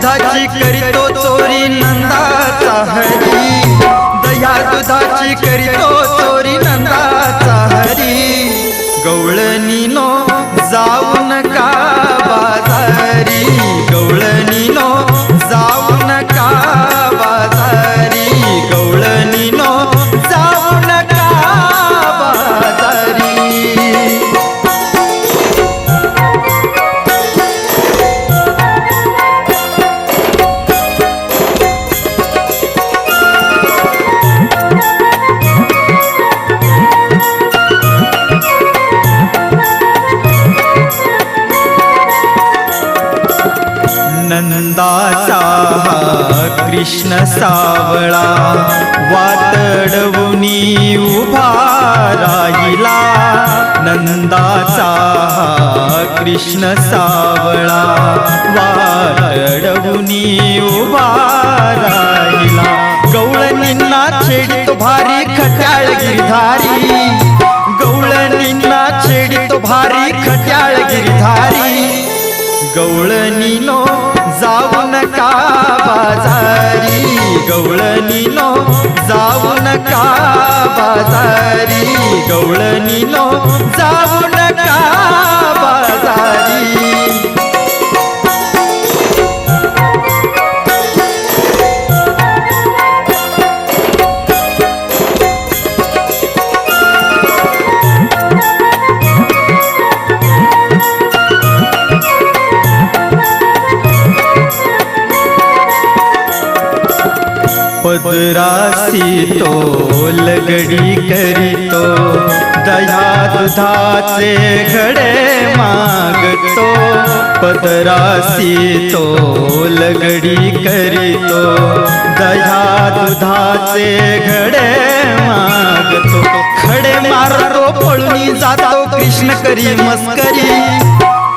दुधाची करीतो चोरी नंदाचा हरी. दया दुधाची करीतो नंदाचा कृष्ण सावळा वातडवुनी उभा राहिला. नंदाचा कृष्ण सावळा वातडवुनी उभा राहिला. गवळणींना छेडितो भारी खट्याळ गिरधारी. गवळणींना छेडितो भारी खट्याळ गिरधारी. गवळणीनो नो नका बाजारी गवळणीनो जाऊ नका बाजारी गवळणीनो जाऊ पदरासी तो लगडी करीतो दया दुधाचे घडे मागतो पदरासी तो लगडी करीतो दया दुधाचे घडे मागतो। खडे मारतो पळून जातो कृष्ण करी मस्करी।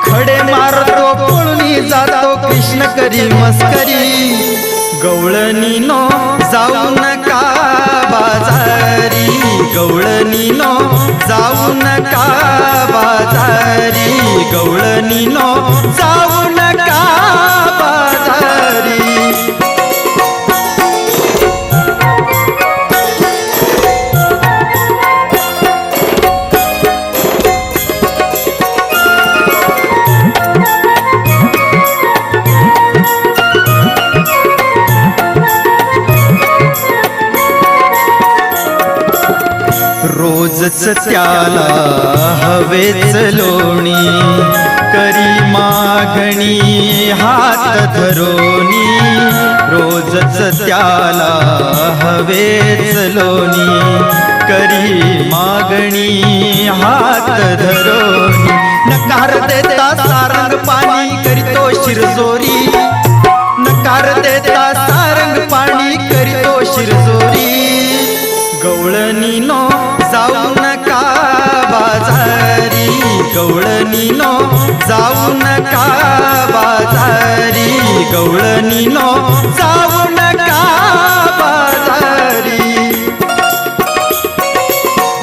खडे मारतो पळून जातो कृष्ण करी मस्करी। गवळणीनो जाऊ नका बाजारी. गवळणीनो जाऊ नका बाजारी. गवळणीनो जाऊ रोजच त्याला हवेच लोणी करी मागणी हात धरोनी रोजच त्याला हवेच लोणी करी मागणी हात धरोनी नकार देता सारंग पाणी करीतो शिरजोरी. नकार देता सारंग पाणी करीतो शिरजोरी. गवळणीनो जाऊ नका बाजारी? गवळणीनो जाऊ नका बाजारी? गवळणीनो जाऊ नका बाजारी?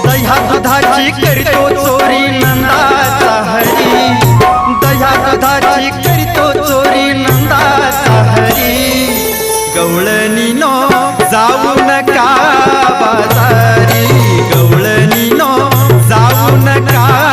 दह्या दुधाची करतो चोरी नंदाचा हरी. दह्या दुधाची करतो चोरी नंदाचा हरी. नका யா